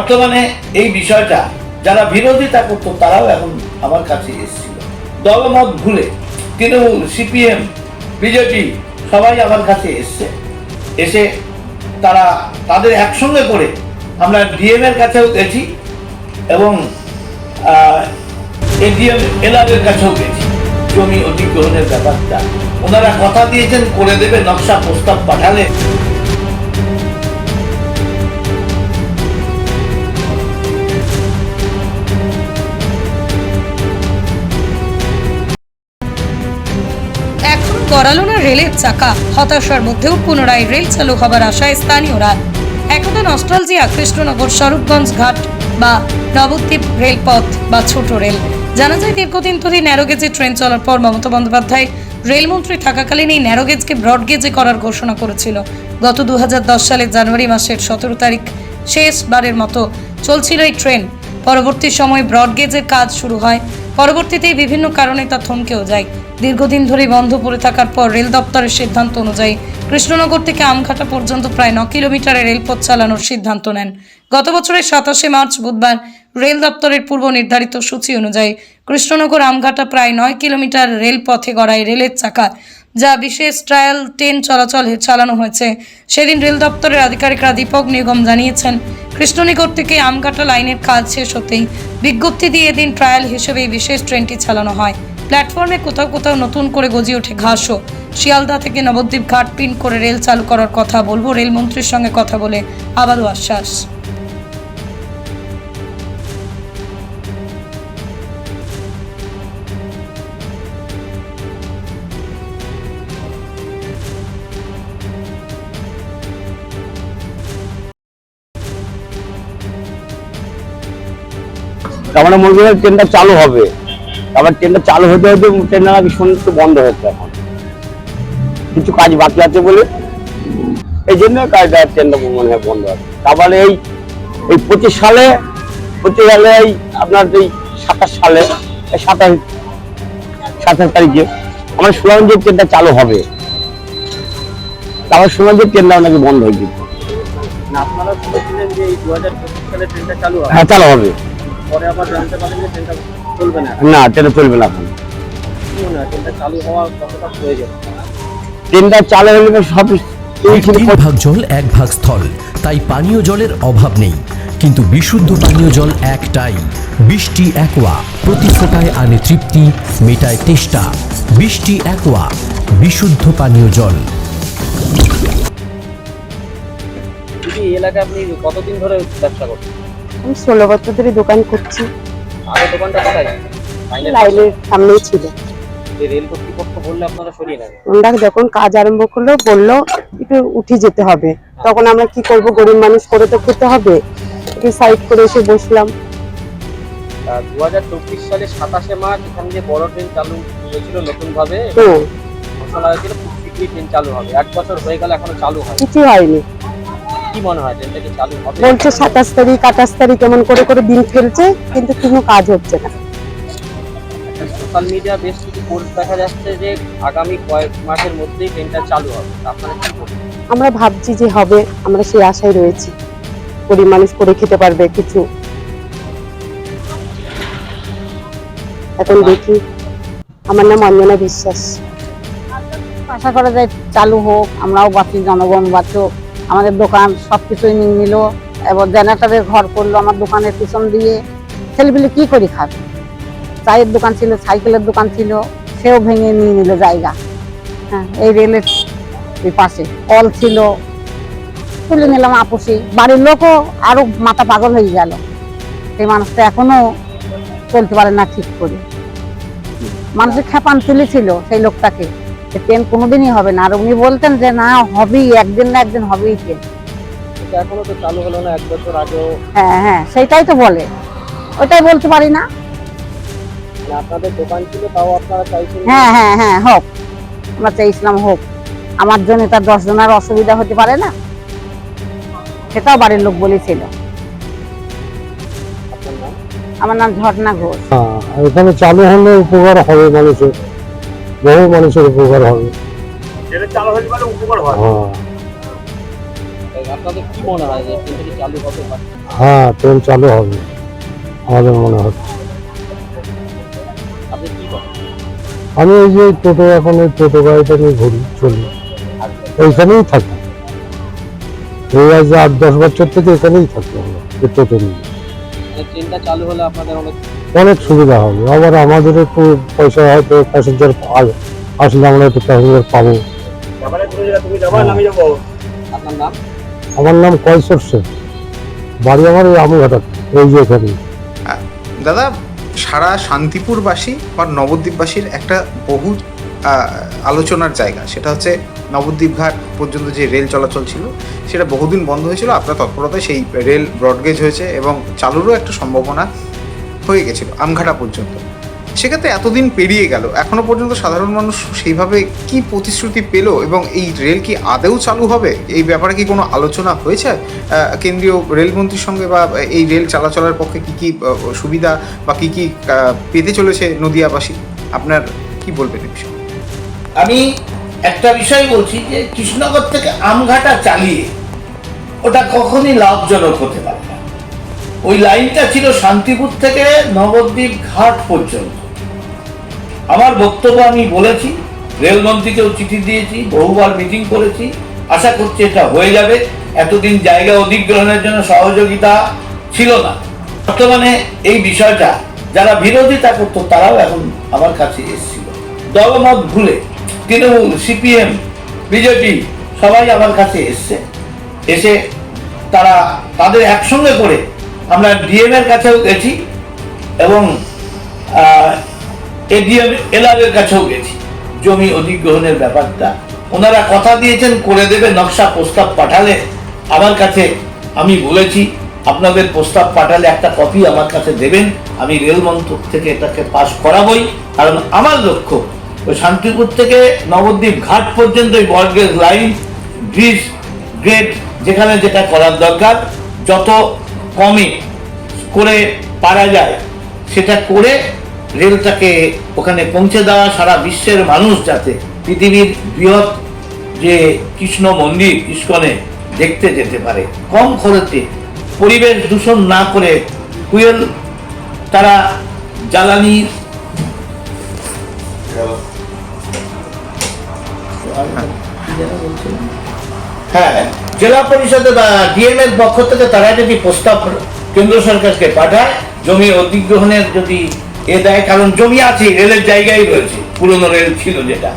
বর্তমানে এই বিষয়টা যারা বিরোধিতা করতো, তারাও এখন আমার কাছে এসেছিল। দলমত ভুলে তৃণমূল, সিপিএম, বিজেপি সবাই আমার কাছে এসছে। এসে তারা তাদের একসঙ্গে করে আমরা ডিএম এর কাছেও গেছি এবং এডিএম এলারের কাছেও গেছি। জমি অধিগ্রহণের ব্যাপারটা। ওনারা কথা দিয়েছেন, করে দেবে, নকশা প্রস্তাব পাঠালে গড়ালো না রেলের চাকা। হতাশার মধ্যেও পুনরায় রেল চালু হবার আশায় স্থানীয়রা। একদা নস্টালজিয়া, কৃষ্ণনগর, স্বরূপগঞ্জ ঘাট বা নবদ্বীপ রেলপথ বা ছোট রেল। জানা যায়, দীর্ঘদিন ধরে ন্যারোগেজে ট্রেন চলার পর মমতা বন্দ্যোপাধ্যায় রেলমন্ত্রী থাকাকালীন এই ন্যারোগেজকে ব্রডগেজে করার ঘোষণা করেছিল। গত দু হাজার দশ সালের জানুয়ারি মাসের সতেরো তারিখ শেষবারের মতো চলছিল এই ট্রেন পরবর্তী সময় ব্রডগেজের কাজ শুরু হয়। পরবর্তীতে বিভিন্ন কারণে তা থমকেও যায়। দীর্ঘদিন ধরে বন্ধ পড়ে থাকার পর রেল দপ্তরের সিদ্ধান্ত অনুযায়ী কৃষ্ণনগর থেকে আমঘাটা পর্যন্ত প্রায় ন কিলোমিটারের রেলপথ চালানোর সিদ্ধান্ত নেন। গত বছরের সাতাশে মার্চ বুধবার রেল দপ্তরের পূর্ব নির্ধারিত সূচি অনুযায়ী কৃষ্ণনগর আমঘাটা প্রায় নয় কিলোমিটার রেলপথে গড়ায় রেলের চাকা যা বিশেষ ট্রায়াল ট্রেন চলাচল চালানো হয়েছে। সেদিন রেল দপ্তরের আধিকারিকরা দীপক নিগম জানিয়েছেন, কৃষ্ণনগর থেকে আমঘাটা লাইনের কাজ শেষ হতেই বিজ্ঞপ্তি দিয়ে এদিন ট্রায়াল হিসেবে বিশেষ ট্রেনটি চালানো হয়। প্ল্যাটফর্মে কোথাও কোথাও নতুন করে গজি ওঠে ঘাসও। শিয়ালদা থেকে নবদ্বীপ ঘাট পিন করে রেল চালু করার কথা বলব। রেলমন্ত্রীর সঙ্গে কথা বলে আবারও আশ্বাস। তার মানে মনে করেন ট্রেনটা চালু হবে। আবার ট্রেনটা চালু হতে হতে ট্রেনটা নাকি শুনতে বন্ধ হচ্ছে এখন। কিছু কাজ বাকি আছে বলে। এই জন্য কাজটা ট্রেনটা মনে হয় বন্ধ আছে। তারপরে এই এই পঁচিশ সালে পঁচিশ সালে এই আপনার এই সাতাশ সালে এই সাতাশ সাতাশ তারিখে আমার শুনলাম যে ট্রেনটা চালু হবে। তারপর শুনলাম যে ট্রেনটা নাকি বন্ধ হয়ে গেছে। হ্যাঁ চালু হবে। পরে আবার জানতে পারলেন যে ট্রেনটা চলবে না। না ট্রেনটা চলবে না এখন। কি ট্রেনটা চালু হওয়া কতটা প্রয়োজন? ট্রেনটা চালু হলে সব তিন ভাগ জল এক ভাগ স্থল। তাই পানীয় জলের অভাব নেই। কিন্তু বিশুদ্ধ পানীয় জল একটাই। বৃষ্টি একোয়া প্রতি ফোটায় আনে তৃপ্তি মেটায় তেষ্টা। বৃষ্টি একোয়া বিশুদ্ধ পানীয় জল। এই এলাকায় আপনি কতদিন ধরে ব্যবসা করছেন? আমি ষোলো বছর ধরে দোকান করছি। আগে দোকানটা কোথায়? লাইনের সামনেই ছিল। রেল কর্তৃপক্ষ বললে আপনারা সরিয়ে নেবেন। ওনারা যখন কাজ আরম্ভ করল বলল একটু উঠে যেতে হবে। তখন আমরা কি করব? গরিব মানুষ করে তো খেতে হবে। একটু সাইড করে এসে বসলাম। দু হাজার চব্বিশ সালে সাতাশে মার্চ এখান দিয়ে বড় ট্রেন চালু হয়েছিল নতুন ভাবে ঘোষণা হয়েছিল খুব শীঘ্রই ট্রেন চালু হবে। এক বছর হয়ে গেল এখনও চালু হয় কিছু হয়নি। কি মনে হয় ট্রেনটা কি চালু হবে? বলছে সাতাশ তারিখ আঠাশ তারিখ এমন করে করে দিন ফেলছে কিন্তু কোনো কাজ হচ্ছে না। সোশ্যাল মিডিয়া বেশ কিছু পোস্ট দেখা যাচ্ছে যে আগামী কয়েক মাসের মধ্যেই ট্রেনটা চালু হবে। আপনারা কি বলবেন? আমরা ভাবছি যে হবে আমরা সেই আশায় রয়েছি। গরিব মানুষ করে খেতে পারবে কিছু। এখন দেখি। আমার নাম অঞ্জনা বিশ্বাস। আশা করা যায় চালু হোক আমরাও বাঁচি জনগণ বাঁচুক। আমাদের দোকান সব কিছুই নিয়ে নিল। এবার জেনারেটারের ঘর করল আমার দোকানের পিছন দিয়ে। ছেলেপিলে কি করে খাবে? চায়ের দোকান ছিল, সাইকেলের দোকান ছিল, সেও ভেঙে নিয়ে নিল জায়গা। হ্যাঁ এই রেলের পাশে। কল ছিল, তুলে নিলাম আপুসি বাড়ির লোকও আরও মাথা পাগল হয়ে গেল। সেই মানুষটা এখনও চলতে পারে না ঠিক করে। মানুষের খেপান তুলেছিল সেই লোকটাকে। ট্রেন কোনোদিনই হবে না। আর উনি বলতেন যে না হবেই একদিন না একদিন হবেই ট্রেন এখনও তো চালু হলো না এক বছর আগেও। হ্যাঁ হ্যাঁ সেইটাই তো বলে। ওইটাই বলতে পারি না। মানে আপনাদের দোকান ছিল তাও আপনারা চাইছেন হ্যাঁ হ্যাঁ হ্যাঁ হোক। আমরা চাইছিলাম হোক। আমার জন্য তার দশ জনের অসুবিধা হতে পারে না। সেটাও বাড়ির লোক বলেছিল। নাম? আমার নাম ঝর্ণা ঘোষ। হ্যাঁ, এখানে চালু হলে উপকার হবে মানুষের। বহু মানুষের উপকার হবে। হ্যাঁ। তাই আপনাদের কি মনে হয় যে ট্রেনটা চালু হবে হ্যাঁ ট্রেন চালু হবে আমাদের মনে হচ্ছে আপনি কি করেন আমি এই যে টোটো এখন এই টোটো গাড়িটা নিয়ে ঘুরি চলি। এইখানেই থাকি। এই আজ আট দশ বছর থেকে এখানেই থাকি আমরা এই টোটো নিয়ে। ট্রেনটা চালু হলে আপনাদের অনেক অনেক সুবিধা হবে। আবার আমাদের একটু পয়সা হয়তো প্যাসেঞ্জার আসলে আমরা একটু প্যাসেঞ্জার পাবো। আপনার নাম? আমার নাম কয়সর শেখ বাড়ি আমার ওই আমঘাটা এই যে এখানে। দাদা সারা শান্তিপুরবাসী বা নবদ্বীপবাসীর একটা বহু আলোচনার জায়গা। সেটা হচ্ছে নবদ্বীপ ঘাট পর্যন্ত যে রেল চলাচল ছিল, সেটা বহুদিন বন্ধ হয়েছিল। আপনার তৎপরতায় সেই রেল ব্রডগেজ হয়েছে এবং চালুরও একটা সম্ভাবনা হয়ে গেছিল, আমঘাটা পর্যন্ত। সেক্ষেত্রে এতদিন পেরিয়ে গেল এখনও পর্যন্ত সাধারণ মানুষ সেইভাবে কি প্রতিশ্রুতি পেল এবং এই রেল কি আদেও চালু হবে? এই ব্যাপারে কি কোনো আলোচনা হয়েছে? কেন্দ্রীয় রেলমন্ত্রীর সঙ্গে বা এই রেল চলাচলের পক্ষে কি কি সুবিধা বা কি কি পেতে চলেছে নদিয়াবাসী? আপনার কি বলবেন এই বিষয়ে? আমি একটা বিষয় বলছি যে কৃষ্ণনগর থেকে আমঘাটা চালিয়ে ওটা কখনই লাভজনক হতে পারে না। ওই লাইনটা ছিল শান্তিপুর থেকে নবদ্বীপ ঘাট পর্যন্ত। আমার বক্তব্য আমি বলেছি, রেলমন্ত্রীকেও চিঠি দিয়েছি, বহুবার মিটিং করেছি। আশা করছি এটা হয়ে যাবে। এতদিন জায়গা অধিগ্রহণের জন্য সহযোগিতা ছিল না। বর্তমানে এই বিষয়টা যারা বিরোধিতা করতো, তারাও এখন আমার কাছে এসেছিল। দলমত ভুলে তৃণমূল সিপিএম, বিজেপি সবাই আমার কাছে এসছে। এসে তারা তাদের একসঙ্গে করে আমরা ডিএম এর কাছেও গেছি এবং এডিএম এলআরের কাছেও গেছি। জমি অধিগ্রহণের ব্যাপারটা। ওনারা কথা দিয়েছেন, করে দেবে, নকশা প্রস্তাব পাঠালে আমার কাছে আমি বলেছি, আপনাদের প্রস্তাব পাঠালে একটা কপি আমার কাছে দেবেন, আমি রেল মন্ত্রক থেকে এটাকে পাশ করাবই, কারণ আমার লক্ষ্য ওই শান্তিপুর থেকে নবদ্বীপ ঘাট পর্যন্ত ওই বর্গের লাইন, ব্রিজ গ্রেড যেখানে যেটা করার দরকার, যত কমে করে পারা যায়, সেটা করে রেলটাকে ওখানে পৌঁছে দেওয়া সারা বিশ্বের মানুষ যাতে পৃথিবীর বৃহৎ যে কৃষ্ণ মন্দির ইস্কনে দেখতে যেতে পারে। কম খরচে পরিবেশ দূষণ না করে ফুয়েল, তারা জ্বালানি হ্যাঁ জেলা পরিষদে বা ডিএম পক্ষ থেকে তারা যদি প্রস্তাব কেন্দ্র সরকারকে পাঠায়, জমি অধিগ্রহণের যদি এ দেয়, কারণ জমি আছে, রেলের জায়গায় রয়েছে, পুরনো রেল ছিল যেটা,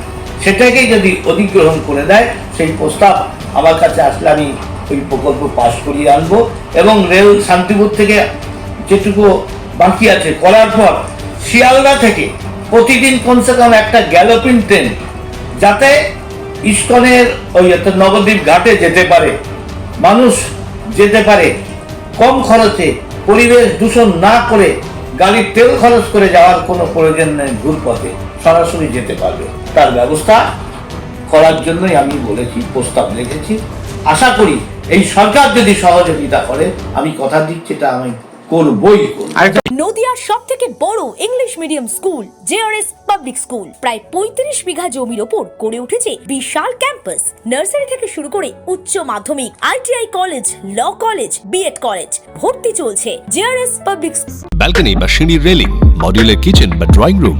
সেটাকেই যদি অধিগ্রহণ করে দেয়, সেই প্রস্তাব আমার কাছে আসলে আমি ওই প্রকল্প পাশ করিয়ে আনব এবং রেল শান্তিপুর থেকে যেটুকু বাকি আছে, করার পর শিয়ালদা থেকে প্রতিদিন কমসে কম একটা গ্যালোপিন ট্রেন যাতে ইস্কনের ওই নবদ্বীপ ঘাটে যেতে পারে। মানুষ যেতে পারে। কম খরচে পরিবেশ দূষণ না করে গাড়ির তেল খরচ করে যাওয়ার কোনো প্রয়োজন নেই ঘুরপথে। সরাসরি যেতে পারবে। তার ব্যবস্থা করার জন্যই আমি বলেছি, প্রস্তাব লিখেছি আশা করি এই সরকার যদি সহযোগিতা করে, আমি কথা দিচ্ছি, এটা আমি করবই করব। নদিয়ার সব থেকে বড় English medium school JRS public school প্রায় পঁয়ত্রিশ বিঘা জমির ওপর গড়ে উঠেছে বিশাল ক্যাম্পাস নার্সারি থেকে শুরু করে উচ্চ মাধ্যমিক ITI college law college B Ed college ভর্তি চলছে। জেআরএস পাবলিক ব্যালকনি বা সিঁড়ির রেলিং মডিউলার কিচেন বা ড্রয়িং রুম